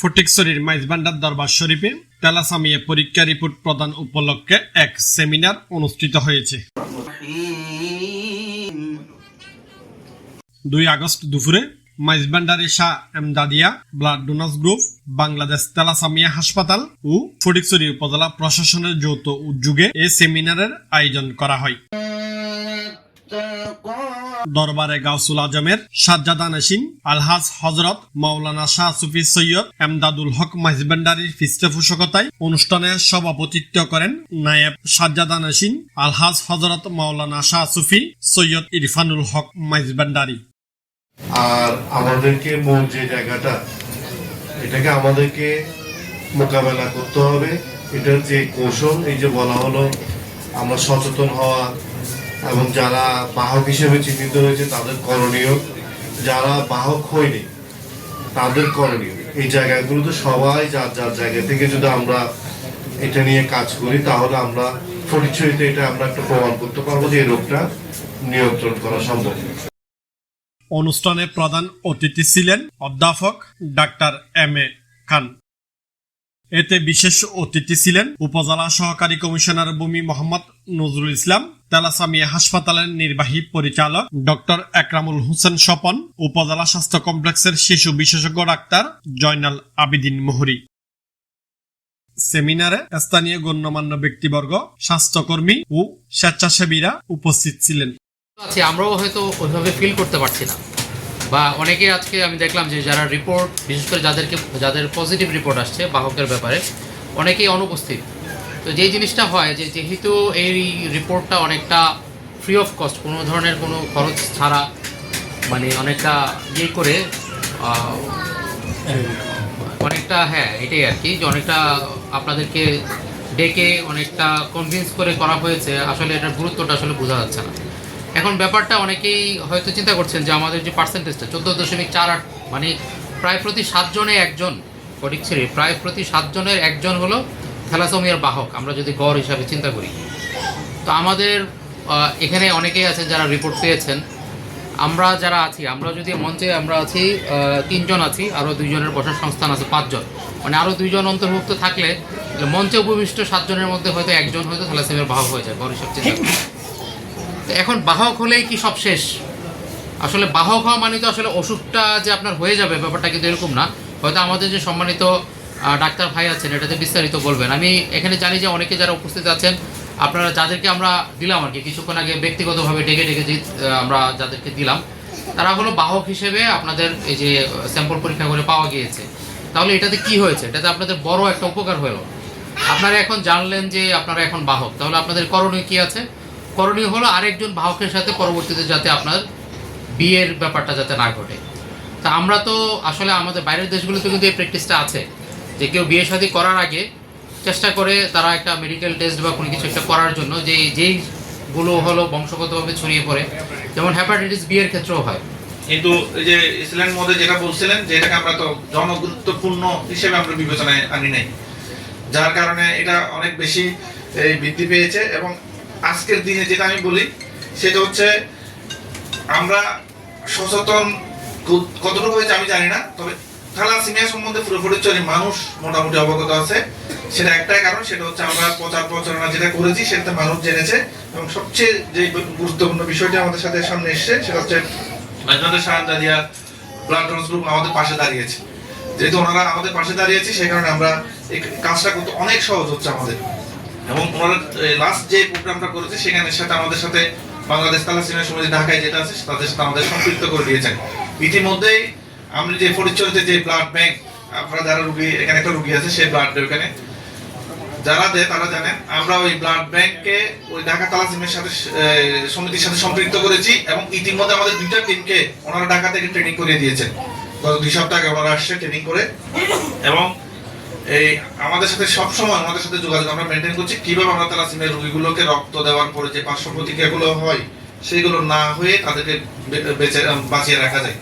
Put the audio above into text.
ফটিকছড়ির মাইজবান্ডার দরবার শরীফে তেলাসামিয়া পরীক্ষা রিপোর্ট প্রদান উপলক্ষে এক সেমিনার অনুষ্ঠিত হয়েছে। দুই আগস্ট দুপুরে Maijbhandari Shah Emdadia blood donors group, Bangladesh Telasamiya হাসপাতাল ও ফটিকছড়ি উপজেলা প্রশাসনের যৌথ উদ্যোগে এ সেমিনারের আয়োজন করা হয়। দরবারে গাউসুল আজমের সাজ্জাদা নাসিন আলহাজ হজরত মাওলানা শাহ সুফি সৈয়দ এমদাদুল হক মাইজবান্ডারির পৃষ্ঠপোষকতায় অনুষ্ঠানে সভাপতিত্ব করেন নায়েব সাজ্জাদা নাসিন আলহাজ হজরত মাওলানা শাহ সুফি সৈয়দ ইরফানুল হক মাইজবান্ডারি। আর আমাদেরকে মূল যে জায়গাটা, এটাকে আমাদেরকে মোকাবেলা করতে হবে। এটার যে কৌশল, এই যে বলা হলো, আমরা সচেতন হওয়া এবং যারা বাহক হিসেবে চিহ্নিত হয়েছে তাদের করণীয়, যারা বাহক হয়নি, তাদের করণীয়। এই জায়গাগুলোতে সবাই যার যার জায়গা থেকে যদি আমরা এটা নিয়ে কাজ করি, তাহলে আমরা ফটিকছড়িতে এটা আমরা একটা প্রমাণ করতে পারব যে এই রোগটা নিয়ন্ত্রণ করা সম্ভব। অনুষ্ঠানে প্রধান অতিথি ছিলেন অধ্যাপক ডাক্তার এম এ খান। এতে বিশেষ অতিথি ছিলেন উপজেলা সহকারী কমিশনার ভূমি মোহাম্মদ নজরুল ইসলাম, তেলাসামিয়া হাসপাতালের নির্বাহী পরিচালক ডক্টর একরামুল হোসেন স্বপন, উপজেলা স্বাস্থ্য কমপ্লেক্সের শিশু বিশেষজ্ঞ ডাক্তার জয়নাল আবিদিন মোহরি। সেমিনারে স্থানীয় গণ্যমান্য ব্যক্তিবর্গ, স্বাস্থ্যকর্মী ও স্বেচ্ছাসেবীরা উপস্থিত ছিলেন। আমরাও হয়তো ওইভাবে ফিল করতে পারছি না। বা অনেকে আজকে আমি দেখলাম যে যারা রিপোর্ট বিশেষ করে যাদেরকে, যাদের পজিটিভ রিপোর্ট আসছে, বাহকের ব্যাপারে, অনেকেই অনুপস্থিত। তো যেই জিনিসটা হয় যে যেহেতু এই রিপোর্টটা অনেকটা ফ্রি অফ কস্ট কোনো ধরনের কোনো খরচ ছাড়া মানে অনেকটা ইয়ে করে অনেকটা হ্যাঁ এটাই আর কি, যে অনেকটা আপনাদেরকে ডেকে অনেকটা কনভিন্স করে করা হয়েছে, আসলে এটার গুরুত্বটা আসলে বোঝা যাচ্ছে না। এখন ব্যাপারটা অনেকেই হয়তো চিন্তা করছেন যে আমাদের যে পার্সেন্টেজটা চোদ্দ দশমিক চার আট মানে প্রায় প্রতি সাতজনে একজন ফটিক ছেড়ে, প্রায় প্রতি সাতজনের একজন হলো থ্যালাসোমিয়ার বাহক, আমরা যদি গড় হিসাবে চিন্তা করি। তো আমাদের এখানে অনেকেই আছেন যারা রিপোর্ট পেয়েছেন। আমরা যারা আছি, আমরা যদি মঞ্চে আমরা আছি তিনজন আছি, আরও দুইজনের বসার সংস্থান আছে, পাঁচজন। মানে আরও দুইজন অন্তর্ভুক্ত থাকলে মঞ্চে উপবিষ্ট সাতজনের মধ্যে হয়তো একজন হয়তো থ্যালাসেমিয়ার বাহক হয়ে যায়, গড় হিসাব চিন্তা। তো এখন বাহক হলেই কি সব শেষ? আসলে বাহক হওয়া মানে তো আসলে ওষুধটা যে আপনার হয়ে যাবে, ব্যাপারটা কিন্তু এরকম না। হয়তো আমাদের যে সম্মানিত ডাক্তার ভাই আছেন, এটাতে বিস্তারিত বলবেন। আমি এখানে জানি যে অনেকে যারা উপস্থিত আছেন, আপনারা যাদেরকে আমরা দিলাম আর কি, কিছুক্ষণ আগে ব্যক্তিগতভাবে ডেকে ডেকে যে আমরা যাদেরকে দিলাম, তারা হলো বাহক হিসেবে আপনাদের এই যে, স্যাম্পল পরীক্ষা করে পাওয়া গিয়েছে। তাহলে এটাতে কি হয়েছে? এটাতে আপনাদের বড় একটা উপকার হলো। আপনারা এখন জানলেন যে আপনারা এখন বাহক। তাহলে আপনাদের করণীয় কি আছে? করণীয় হলো আরেকজন বাহকের সাথে পরবর্তীতে যাতে আপনার বিয়ের ব্যাপারটা যাতে না ঘটে। তা আমরা তো আসলে আমাদের বাইরের দেশগুলোতে কিন্তু এই প্র্যাকটিসটা আছে যে কেউ বিয়ে শাদী করার আগে চেষ্টা করে তারা একটা মেডিকেল টেস্ট বা কোনো কিছু একটা করার জন্য যে যেইগুলো হলো বংশগতভাবে ছড়িয়ে পড়ে, যেমন হ্যাপাটাইটিস বিয়ের ক্ষেত্রেও হয়। কিন্তু এই যে ইসলামের মধ্যে যেটা বলছিলেন যে এটাকে আমরা তো জনগুরুত্বপূর্ণ হিসেবে আমরা বিবেচনায় আনি নাই, যার কারণে এটা অনেক বেশি বৃদ্ধি পেয়েছে এবং আজকের দিনে যেটা আমি বলি, সেটা হচ্ছে আমরা সচেতন কতটুকু হয়েছে আমি জানি না, তবে থ্যালাসিমিয়া সম্বন্ধে পুরোপুরি চলে, মানুষ মোটামুটি অবগত আছে। সেটা একটাই কারণ, সেটা হচ্ছে আমরা প্রচার প্রচারণা যেটা করেছি, সেটাতে মানুষ জেনেছে, এবং সবচেয়ে যে গুরুত্বপূর্ণ বিষয়টি আমাদের সাথে সামনে এসছে, সেটা হচ্ছে ব্লাড ডোনার্স গ্রুপ আমাদের পাশে দাঁড়িয়েছে। যেহেতু ওনারা আমাদের পাশে দাঁড়িয়েছে, সেই কারণে আমরা এই কাজটা করতে অনেক সহজ হচ্ছে আমাদের। এবং ওনারা লাস্ট যে প্রোগ্রামটা করেছে, সেখানে সাথে আমাদের সাথে বাংলাদেশ তালাসিনা সমিতি ঢাকায় যেটা আছে, তাদের সাথে আমাদের সম্পৃক্ত করে দিয়েছেন। ইতিমধ্যেই আমি যে পরিচয়তে যে ব্লাড ব্যাংক আপনারা যারা রুগী, এখানে একটা রুগী আছে সেই ব্লাড ওখানে যারা দেয়, তারা জানেন, আমরা ওই ব্লাড ব্যাংকে ওই ঢাকা তালাসিমের সাথে সমিতির সাথে সম্পৃক্ত করেছি এবং ইতিমধ্যে আমাদের দুইটা টিমকে ওনারা ঢাকা থেকে ট্রেনিং করিয়ে দিয়েছেন। গত দুই সপ্তাহ আগে ওনারা আসছে ট্রেনিং করে। এবং এই আমাদের সাথে সবসময় আমাদের সাথে যোগাযোগ, আমরা মেনটেন করছি কীভাবে আমরা তালাসিমের রোগীগুলোকে রক্ত দেওয়ার পরে যে পার্শ্ব প্রতিক্রিয়াগুলো হয়, সেইগুলো না হয়ে তাদেরকে বেঁচে, বাঁচিয়ে রাখা যায়।